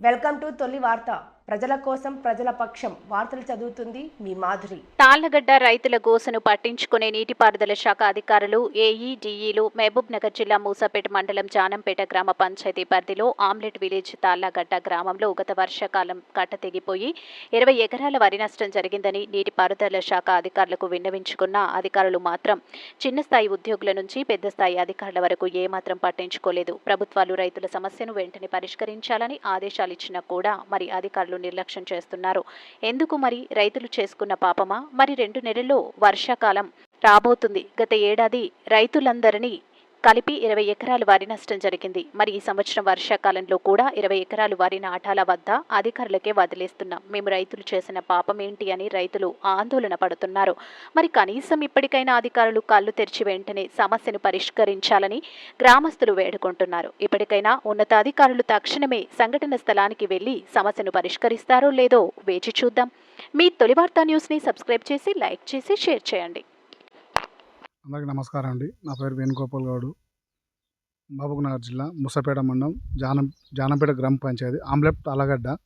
Welcome to తొలి వార్త. ప్రజల కోసం ప్రజల పక్షం వార్తలు చదువుతుంది మీ మాధురి. తాళ్ళగడ్డ రైతుల గోసను పట్టించుకునే నీటిపారుదల శాఖ అధికారులు ఏఈడిఈలు మహబూబ్ నగర్ జిల్లా మూసాపేట మండలం జానంపేట గ్రామ పంచాయతీ పరిధిలో ఆమ్లెట్ విలేజ్ తాళ్ళగడ్డ గ్రామంలో గత వర్షాకాలం కట్ట తెగిపోయి ఇరవై ఎకరాల వరి నష్టం జరిగిందని నీటిపారుదల శాఖ అధికారులకు విన్నవించుకున్న అధికారులు మాత్రం చిన్న స్థాయి ఉద్యోగుల నుంచి పెద్ద స్థాయి అధికారుల వరకు ఏమాత్రం పట్టించుకోలేదు. ప్రభుత్వాలు రైతుల సమస్యను వెంటనే పరిష్కరించాలని ఆదేశాలు ఇచ్చినా కూడా మరి అధికారులు నిర్లక్ష్యం చేస్తున్నారు. ఎందుకు మరి? రైతులు చేసుకున్న పాపమా? మరి రెండు నెలల్లో వర్షాకాలం రాబోతుంది. గత ఏడాది రైతులందరినీ కలిపి ఇరవై ఎకరాలు వారి నష్టం జరిగింది. మరి ఈ సంవత్సరం వర్షాకాలంలో కూడా ఇరవై ఎకరాలు వారి నాటాల వద్ద అధికారులకే వదిలేస్తున్నాం. మేము రైతులు చేసిన పాపం ఏంటి అని రైతులు ఆందోళన పడుతున్నారు. మరి కనీసం ఇప్పటికైనా అధికారులు కళ్ళు తెరిచి వెంటనే సమస్యను పరిష్కరించాలని గ్రామస్తులు వేడుకుంటున్నారు. ఇప్పటికైనా ఉన్నతాధికారులు తక్షణమే సంఘటన స్థలానికి వెళ్ళి సమస్యను పరిష్కరిస్తారో లేదో వేచి చూద్దాం. మీ తొలి వార్తా న్యూస్ని సబ్స్క్రైబ్ చేసి లైక్ చేసి షేర్ చేయండి. అందరికీ నమస్కారం అండి. నా పేరు వేణుగోపాల్ గౌడు. మహబూబ్ నగర్ జిల్లా ముసపేట మండలం జానం జానంపేట గ్రామ పంచాయతీ ఆమ్లెట్ అలగడ్డ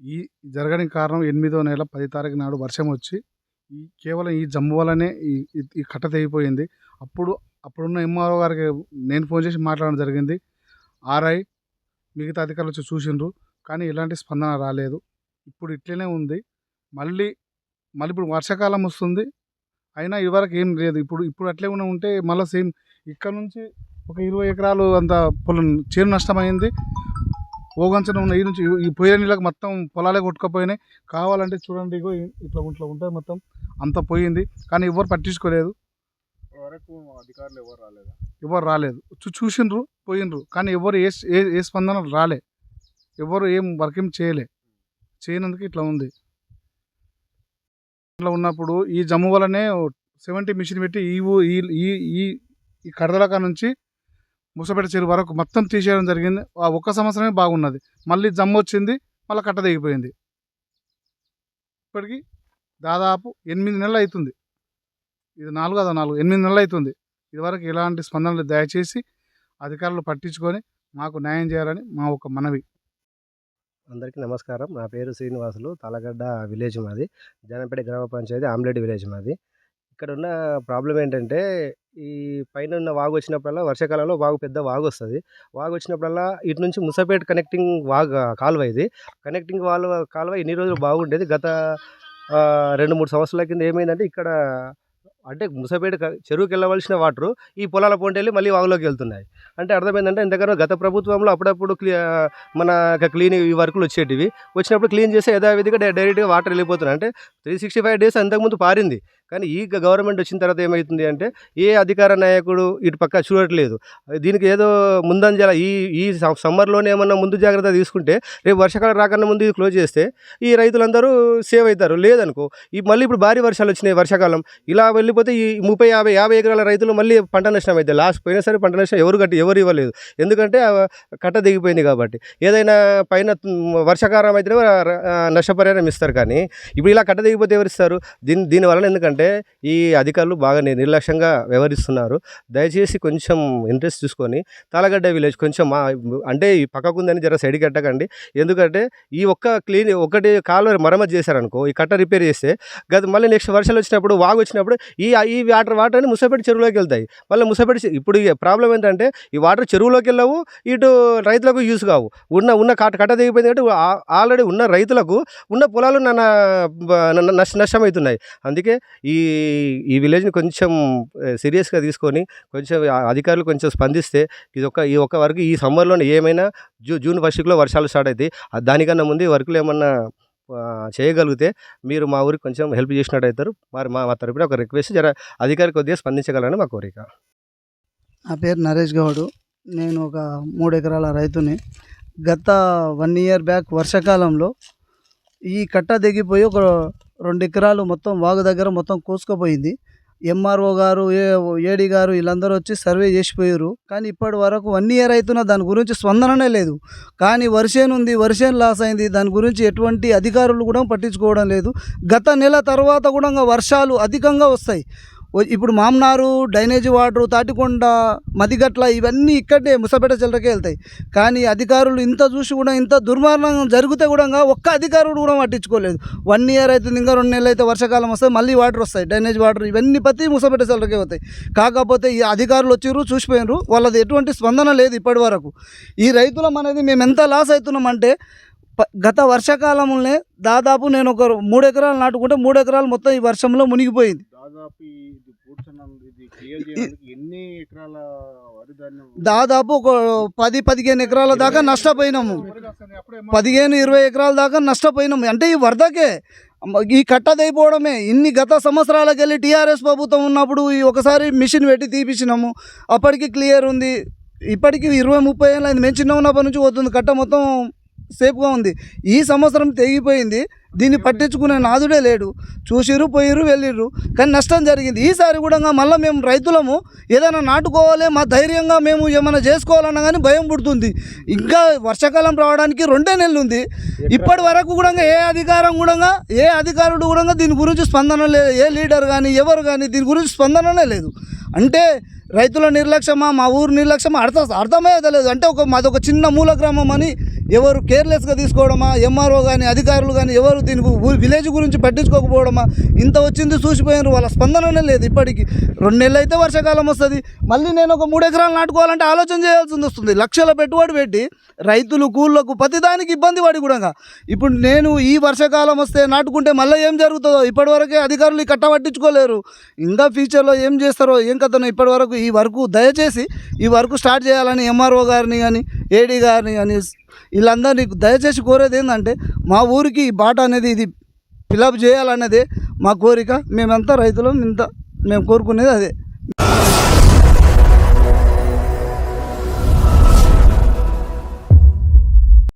ఈ జరగడానికి కారణం ఎనిమిదో నెల పది తారీఖు నాడు వర్షం వచ్చి ఈ కేవలం ఈ జమ్ము వల్లనే ఈ ఈ- కట్ట తెగిపోయింది. అప్పుడు అప్పుడున్న ఎంఆర్ఓ గారికి నేను ఫోన్ చేసి మాట్లాడడం జరిగింది. ఆర్ఐ మిగతా అధికారులు వచ్చి చూసిండ్రు కానీ ఎలాంటి స్పందన రాలేదు. ఇప్పుడు ఇట్లనే ఉంది. మళ్ళీ మళ్ళీ ఇప్పుడు వర్షాకాలం వస్తుంది. అయినా ఇదివరకు ఏం లేదు. ఇప్పుడు ఇప్పుడు అట్లే ఉన్న ఉంటే మళ్ళీ సేమ్ ఇక్కడ నుంచి ఒక ఇరవై ఎకరాలు అంత పొలం చేను నష్టమైంది ఓగంచన ఉన్న ఈ నుంచి ఈ పోయే నీళ్ళకి మొత్తం పొలాలే కొట్టుకుపోయినాయి. కావాలంటే చూడండి ఇగో ఇట్లా ఇట్లా ఉంటుంది మొత్తం అంత పోయింది. కానీ ఎవరు పట్టించుకోలేదు. వరకు అధికారులు ఎవరు రాలేదా? ఎవరు రాలేదు. చూ చూసిండ్రు పోయిండ్రు. కానీ ఎవరు ఏ ఏ ఏ స్పందన రాలే. ఎవరు ఏం వర్క్ ఏం చేయలే. చేయనందుకు ఇట్లా ఉంది. ఇట్లా ఉన్నప్పుడు ఈ జమ్ము వల్లనే సెవెంటీ మిషన్ పెట్టి ఈ ఈ ఈ ఈ ఈ కడదలక నుంచి ముసపేట చెరువు వరకు మొత్తం తీసేయడం జరిగింది. ఆ ఒక్క సంవత్సరమే బాగున్నది. మళ్ళీ జమ్ము వచ్చింది మళ్ళీ కట్ట తెగిపోయింది. ఇప్పటికి దాదాపు ఎనిమిది నెలలు అవుతుంది ఇది నాలుగు అదో నాలుగు ఎనిమిది నెలలు అవుతుంది ఇదివరకు ఎలాంటి స్పందనలు దయచేసి అధికారులు పట్టించుకొని మాకు న్యాయం చేయాలని మా ఒక మనవి. అందరికీ నమస్కారం. నా పేరు శ్రీనివాసులు. తలగడ్డ విలేజ్ మాది. జనంపేట గ్రామ పంచాయతీ ఆమ్లెట్ విలేజ్ మాది. ఇక్కడ ఉన్న ప్రాబ్లం ఏంటంటే ఈ పైన ఉన్న వాగు వచ్చినప్పుడల్లా వర్షాకాలంలో వాగు పెద్ద వాగు వస్తుంది. వాగు వచ్చినప్పుడల్లా ఇటు నుంచి ముసపేట కనెక్టింగ్ వాగు కాలువ ఇది. కనెక్టింగ్ వాల్వ కాలువ ఇన్ని రోజులు బాగుండేది? గత రెండు మూడు సంవత్సరాల కింద ఏమైందంటే ఇక్కడ అంటే ముసపేట చెరువుకి వెళ్ళవలసిన వాటర్ ఈ పొలాల పొంటి వెళ్ళి మళ్ళీ వాగులోకి వెళ్తున్నాయి అంటే అర్థమైందంటే ఇంతకన్నా గత ప్రభుత్వంలో అప్పుడప్పుడు క్లీ మన క్లీన్ ఈ వర్కులు వచ్చేటివి. వచ్చినప్పుడు క్లీన్ చేసి యథావిధిగా డైరెక్ట్గా వాటర్ వెళ్ళిపోతున్నాయి. అంటే త్రీ సిక్స్టీ ఫైవ్ డేస్ అంతకుముందు పారింది. కానీ ఈ గవర్నమెంట్ వచ్చిన తర్వాత ఏమవుతుంది అంటే ఏ అధికార నాయకుడు ఇటు పక్క చూడట్లేదు. దీనికి ఏదో ముందంజల ఈ ఈ స- సమ్మర్లోనే ఏమన్నా ముందు జాగ్రత్త తీసుకుంటే రేపు వర్షాకాలం రాకన్నా ముందు ఇది క్లోజ్ చేస్తే ఈ రైతులందరూ సేవ్ అవుతారు. లేదనుకో ఈ మళ్ళీ ఇప్పుడు భారీ వర్షాలు వచ్చినాయి వర్షాకాలం ఇలా వెళ్ళిపోతే ఈ ముప్పై యాభై యాభై ఎకరాల రైతులు మళ్ళీ పంట నష్టం అవుతుంది లాస్ట్ పోయినా సరే పంట నష్టం ఎవరు కట్టి ఎవరు ఇవ్వలేదు. ఎందుకంటే కట్ట దిగిపోయింది కాబట్టి. ఏదైనా పైన వర్షాకాలం అయితే నష్టపరిహారం ఇస్తారు కానీ ఇప్పుడు ఇలా కట్ట దిగిపోతే ఎవరు ఇస్తారు? దీని దీనివల్ల ఎందుకంటే ఏంటంటే ఈ అధికారులు బాగా నిర్లక్ష్యంగా వ్యవహరిస్తున్నారు. దయచేసి కొంచెం ఇంట్రెస్ట్ చూసుకొని తాళగడ్డ విలేజ్ కొంచెం మా అంటే ఈ పక్కకుందని జర సైడ్ కట్టకండి ఎందుకంటే ఈ ఒక్క క్లీన్ ఒకటి కాలువ మరమ్మతు చేశారనుకో ఈ కట్ట రిపేర్ చేస్తే గత మళ్ళీ నెక్స్ట్ వర్షాలు వచ్చినప్పుడు వాగు వచ్చినప్పుడు ఈ ఈ వాటర్ వాటర్ అని ముసపేట చెరువులోకి వెళ్తాయి. మళ్ళీ ముసపేట ఇప్పుడు ప్రాబ్లం ఏంటంటే ఈ వాటర్ చెరువులోకి వెళ్ళవు ఇటు రైతులకు యూస్ కావు. ఉన్న ఉన్న కట్ట కట్ట దిగిపోయింది అంటే ఆల్రెడీ ఉన్న రైతులకు ఉన్న పొలాలు నన్న నన్న- నష్టమవుతున్నాయి. అందుకే ఈ ఈ ఈ విలేజ్ని కొంచెం సీరియస్గా తీసుకొని కొంచెం అధికారులు కొంచెం స్పందిస్తే ఇది ఒక ఈ ఒక్క వరకు ఈ సమ్మర్లోనే ఏమైనా జూ జూన్ ఫస్ట్లో వర్షాలు స్టార్ట్ అవుతాయి దానికన్నా ముందు ఈ వర్కులు ఏమన్నా చేయగలిగితే మీరు మా ఊరికి కొంచెం హెల్ప్ చేసినట్టు అవుతారు. మరి మా మా తరపున ఒక రిక్వెస్ట్ జర అధికారి కొద్దిగా స్పందించగలరని మా కోరిక. నా పేరు నరేష్ గౌడ్. నేను ఒక మూడు ఎకరాల రైతుని. గత వన్ ఇయర్ బ్యాక్ వర్షాకాలంలో ఈ కట్ట దిగిపోయి ఒక రెండు ఎకరాలు మొత్తం వాగు దగ్గర మొత్తం కోసుకుపోయింది. ఎంఆర్ఓ గారు ఏ ఏడి గారు వీళ్ళందరూ వచ్చి సర్వే చేసిపోయారు. కానీ ఇప్పటి వరకు వన్ ఇయర్ అవుతున్నా దాని గురించి స్పందననే లేదు. కానీ వర్షం ఉంది వర్షం లాస్ అయింది. దాని గురించి ఎటువంటి అధికారులు కూడా పట్టించుకోవడం లేదు. గత నెల తర్వాత కూడా ఇంకా వర్షాలు అధికంగా వస్తాయి. ఇప్పుడు మామ్నారు డ్రైనేజీ వాటర్ తాటికొండ మదిగట్ల ఇవన్నీ ఇక్కడే ముసపేట చిల్లరకే వెళ్తాయి. కానీ అధికారులు ఇంత చూసి కూడా ఇంత దుర్మార్గం జరిగితే కూడా ఒక్క అధికారుడు కూడా పట్టించుకోలేదు. వన్ ఇయర్ అవుతుంది ఇంకా రెండు నెలలు అయితే వర్షాకాలం వస్తే మళ్ళీ వాటర్ వస్తాయి. డ్రైనేజ్ వాటర్ ఇవన్నీ ప్రతి ముసపేట చిల్లరకే అవుతాయి కాకపోతే ఈ అధికారులు వచ్చిర్రు చూసిపోయినారు వాళ్ళది ఎటువంటి స్పందన లేదు ఇప్పటి వరకు. ఈ రైతులం అనేది మేము ఎంత లాస్ అవుతున్నామంటే గత వర్షాకాలంలోనే దాదాపు నేను ఒక మూడు ఎకరాలు నాటుకుంటే మూడు ఎకరాలు మొత్తం ఈ వర్షంలో మునిగిపోయింది. దాదాపు ఇది కూర్చున్నాం ఇది క్లియర్ చేయడానికి ఎన్ని ఎకరాల వరి ధాన్యం దాదాపు ఒక పది పదిహేను ఎకరాల దాకా నష్టపోయినాము. పదిహేను ఇరవై ఎకరాల దాకా నష్టపోయినాము. అంటే ఈ వరదకే ఈ కట్ట తెగిపోవడమే ఇన్ని గత సంవత్సరాలకు వెళ్ళి టీఆర్ఎస్ ప్రభుత్వం ఉన్నప్పుడు ఈ ఒకసారి మిషన్ పెట్టి తీపిచ్చినాము. అప్పటికి క్లియర్ ఉంది. ఇప్పటికి ఇరవై ముప్పై ఏళ్ళు అయింది. మేము చిన్న ఉన్నప్పటి నుంచి పోతుంది. కట్ట మొత్తం సేఫ్గా ఉంది. ఈ సంవత్సరం తెగిపోయింది. దీన్ని పట్టించుకునే నాదుడే లేడు. చూసిర్రు పోయిర్రు వెళ్ళిర్రు. కానీ నష్టం జరిగింది. ఈసారి కూడా మళ్ళీ మేము రైతులము ఏదైనా నాటుకోవాలి మా ధైర్యంగా మేము ఏమైనా చేసుకోవాలన్నా కానీ భయం పుడుతుంది. ఇంకా వర్షాకాలం రావడానికి రెండే నెలలు ఉంది ఇప్పటి వరకు కూడా ఏ అధికారం కూడా ఏ అధికారుడు కూడా దీని గురించి స్పందన లేదు ఏ లీడర్ కానీ ఎవరు కానీ దీని గురించి స్పందననే లేదు. అంటే రైతుల నిర్లక్ష్యమా మా ఊరు నిర్లక్ష్యమా అర్థం అర్థమయ్యేది లేదు అంటే ఒక మాది ఒక చిన్న మూల గ్రామం అని ఎవరు కేర్లెస్గా తీసుకోవడమా? ఎంఆర్ఓ కానీ అధికారులు కానీ ఎవరు దీని విలేజ్ గురించి పట్టించుకోకపోవడమా? ఇంత వచ్చింది చూసిపోయినారు వాళ్ళ స్పందననే లేదు ఇప్పటికి. రెండు నెలలు అయితే వర్షాకాలం వస్తుంది. మళ్ళీ నేను ఒక మూడు ఎకరాలు నాటుకోవాలంటే ఆలోచన చేయాల్సింది వస్తుంది. లక్షల పెట్టుబడి పెట్టి రైతులు కూళ్ళకు ప్రతిదానికి ఇబ్బంది పడి కూడా ఇప్పుడు నేను ఈ వర్షాకాలం వస్తే నాటుకుంటే మళ్ళీ ఏం జరుగుతుందో ఇప్పటివరకే అధికారులు కట్ట పట్టించుకోలేరు. ఇంకా ఫ్యూచర్లో ఏం చేస్తారో ఏం కథనో ఇప్పటివరకు ఈ వరకు దయచేసి ఈ వరకు స్టార్ట్ చేయాలని ఎంఆర్ఓ గారిని కానీ ఏడీ గారిని కానీ వీళ్ళందరినీ దయచేసి కోరేది ఏంటంటే మా ఊరికి ఈ బాట అనేది ఇది ఫిలప్ చేయాలన్నదే మా కోరిక. మేమంతా రైతులం ఇంత మేము కోరుకునేది అదే.